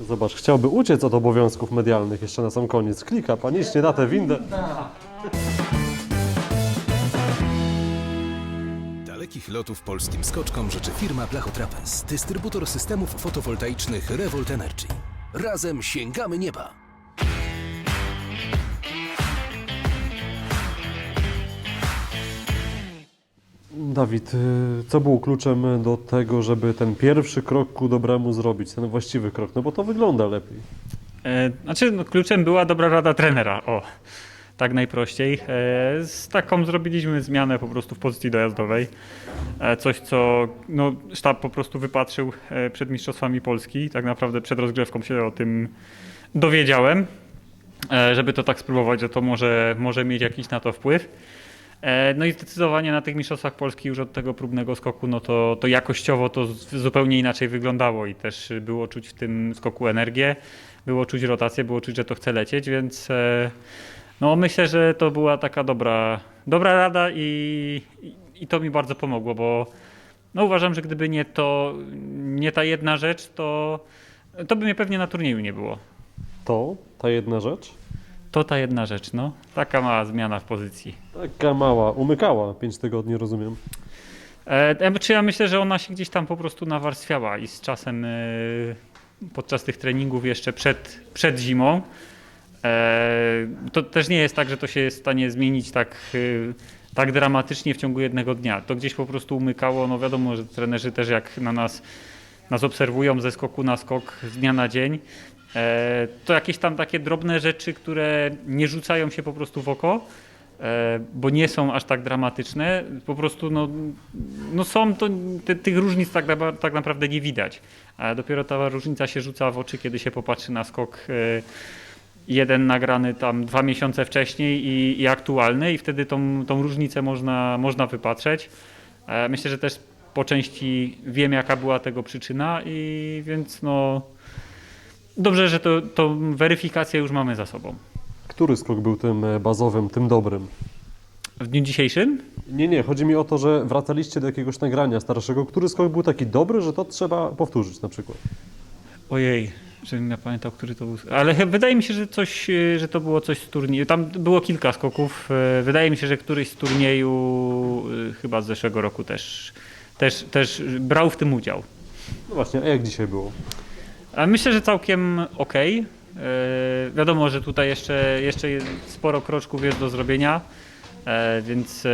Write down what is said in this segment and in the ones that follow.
Zobacz, chciałby uciec od obowiązków medialnych jeszcze na sam koniec. Klika panicznie na tę windę. Dalekich lotów polskim skoczkom życzy firma Blachotrapez, dystrybutor systemów fotowoltaicznych Revolt Energy. Razem sięgamy nieba! Dawid, y, co było kluczem do tego, żeby ten pierwszy krok ku dobremu zrobić, ten właściwy krok? No bo to wygląda lepiej. E, Znaczy, no, kluczem była dobra rada trenera. O, tak najprościej. E, Z taką zrobiliśmy zmianę po prostu w pozycji dojazdowej. E, Coś, co no, sztab po prostu wypatrzył przed Mistrzostwami Polski. Tak naprawdę przed rozgrzewką się o tym dowiedziałem, żeby to tak spróbować, że to może, może mieć jakiś na to wpływ. E, No i zdecydowanie na tych mistrzostwach Polski już od tego próbnego skoku, no to, to jakościowo to zupełnie inaczej wyglądało i też było czuć w tym skoku energię, było czuć rotację, było czuć, że to chce lecieć, więc e, no myślę, że to była taka dobra, dobra rada i, i, i to mi bardzo pomogło, bo no uważam, że gdyby nie to, nie ta jedna rzecz, to, to by mnie pewnie na turnieju nie było. To, ta jedna rzecz, To ta jedna rzecz, no. Taka mała zmiana w pozycji. taka mała, umykała 5 tygodni, rozumiem. E, ja- czy ja myślę, że ona się gdzieś tam po prostu nawarstwiała i z czasem e, podczas tych treningów jeszcze przed, przed zimą. E, to też nie jest tak, że to się jest w stanie zmienić tak, e, tak dramatycznie w ciągu jednego dnia. To gdzieś po prostu umykało. No wiadomo, że trenerzy też jak na nas, nas obserwują ze skoku na skok z dnia na dzień, e, to jakieś tam takie drobne rzeczy, które nie rzucają się po prostu w oko, e, bo nie są aż tak dramatyczne. Po prostu no, no są, to ty, tych różnic tak, tak naprawdę nie widać. A dopiero ta różnica się rzuca w oczy, kiedy się popatrzy na skok e, jeden nagrany tam dwa miesiące wcześniej i, i aktualny i wtedy tą, tą różnicę można, można wypatrzeć. E, Myślę, że też po części wiem jaka była tego przyczyna i więc no dobrze, że to, tą weryfikację już mamy za sobą. Który skok był tym e, bazowym, tym dobrym? W dniu dzisiejszym Nie, nie, chodzi mi o to, że wracaliście do jakiegoś nagrania starszego. Który skok był taki dobry, że to trzeba powtórzyć na przykład? Ojej, żebym ja pamiętał, który to był. Ale wydaje mi się, że coś, e, że to było coś z turnieju. Tam było kilka skoków. e, Wydaje mi się, że któryś z turnieju chyba z zeszłego roku też, też, też brał w tym udział. No właśnie, a jak dzisiaj było? Myślę, że całkiem okej. E, Wiadomo, że tutaj jeszcze, jeszcze sporo kroczków jest do zrobienia, e, więc e,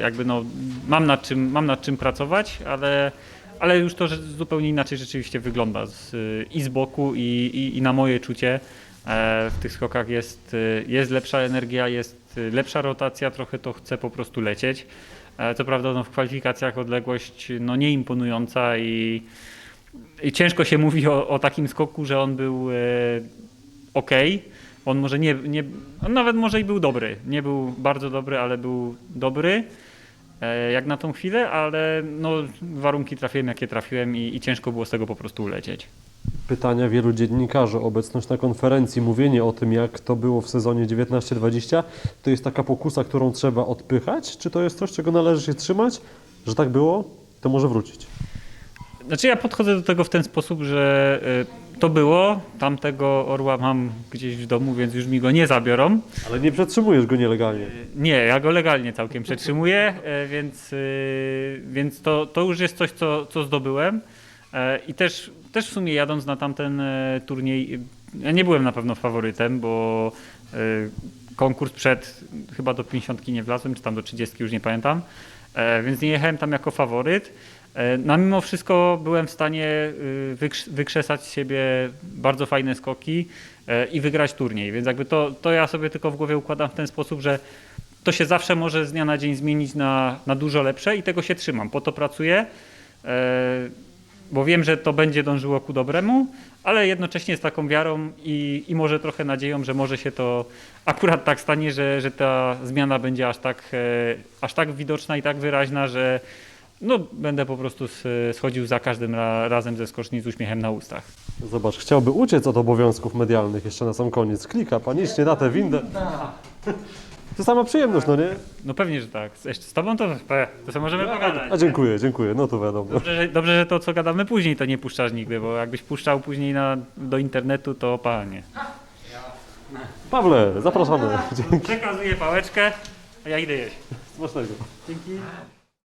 jakby no, mam, nad czym, mam nad czym pracować, ale, ale już to że zupełnie inaczej rzeczywiście wygląda z, i z boku, i, i, i na moje czucie. W tych skokach jest, jest lepsza energia, jest lepsza rotacja, trochę to chce po prostu lecieć. Co prawda no, w kwalifikacjach odległość no, nieimponująca i, i ciężko się mówi o, o takim skoku, że on był e, ok. On może nie, nie, on nawet może i był dobry. Nie był bardzo dobry, ale był dobry e, jak na tą chwilę, ale no, warunki trafiłem jakie trafiłem i, i ciężko było z tego po prostu ulecieć. Pytania wielu dziennikarzy, obecność na konferencji, mówienie o tym, jak to było w sezonie 19-20, to jest taka pokusa, którą trzeba odpychać? Czy to jest coś, czego należy się trzymać? Że tak było, to może wrócić. Znaczy ja podchodzę do tego w ten sposób, że e, to było, tamtego orła mam gdzieś w domu, więc już mi go nie zabiorą. Ale nie przetrzymujesz go nielegalnie. Nie, ja go legalnie całkiem przetrzymuję, e, więc, y, więc to, to już jest coś, co, co zdobyłem. I też, też w sumie jadąc na tamten turniej, y, ja nie byłem na pewno faworytem, bo konkurs przed chyba do 50 nie wlazłem, czy tam do 30 już nie pamiętam, więc nie jechałem tam jako faworyt. No mimo wszystko byłem w stanie y, wykrz- wykrzesać z siebie bardzo fajne skoki e, i wygrać turniej, więc jakby to, to ja sobie tylko w głowie układam w ten sposób, że to się zawsze może z dnia na dzień zmienić na, na dużo lepsze i tego się trzymam. Po to pracuję, e, bo wiem, że to będzie dążyło ku dobremu, ale jednocześnie z taką wiarą i, i może trochę nadzieją, że może się to akurat tak stanie, że, że ta zmiana będzie aż tak, aż tak widoczna i tak wyraźna, że no, będę po prostu schodził za każdym ra, razem ze skoczni z uśmiechem na ustach. Zobacz, chciałby uciec od obowiązków medialnych jeszcze na sam koniec. Klika panicznie na tę windę. To sama przyjemność, no nie? No pewnie, że tak. Jeszcze z tobą to, to sobie możemy pogadać. A dziękuję, dziękuję, no to wiadomo. Dobrze że, dobrze, że to, co gadamy później, to nie puszczasz nigdy, bo jakbyś puszczał później na, do internetu, to panie. Pawle, zapraszamy. Dzięki. Przekazuję pałeczkę, a ja idę jeść. Smacznego. Dzięki.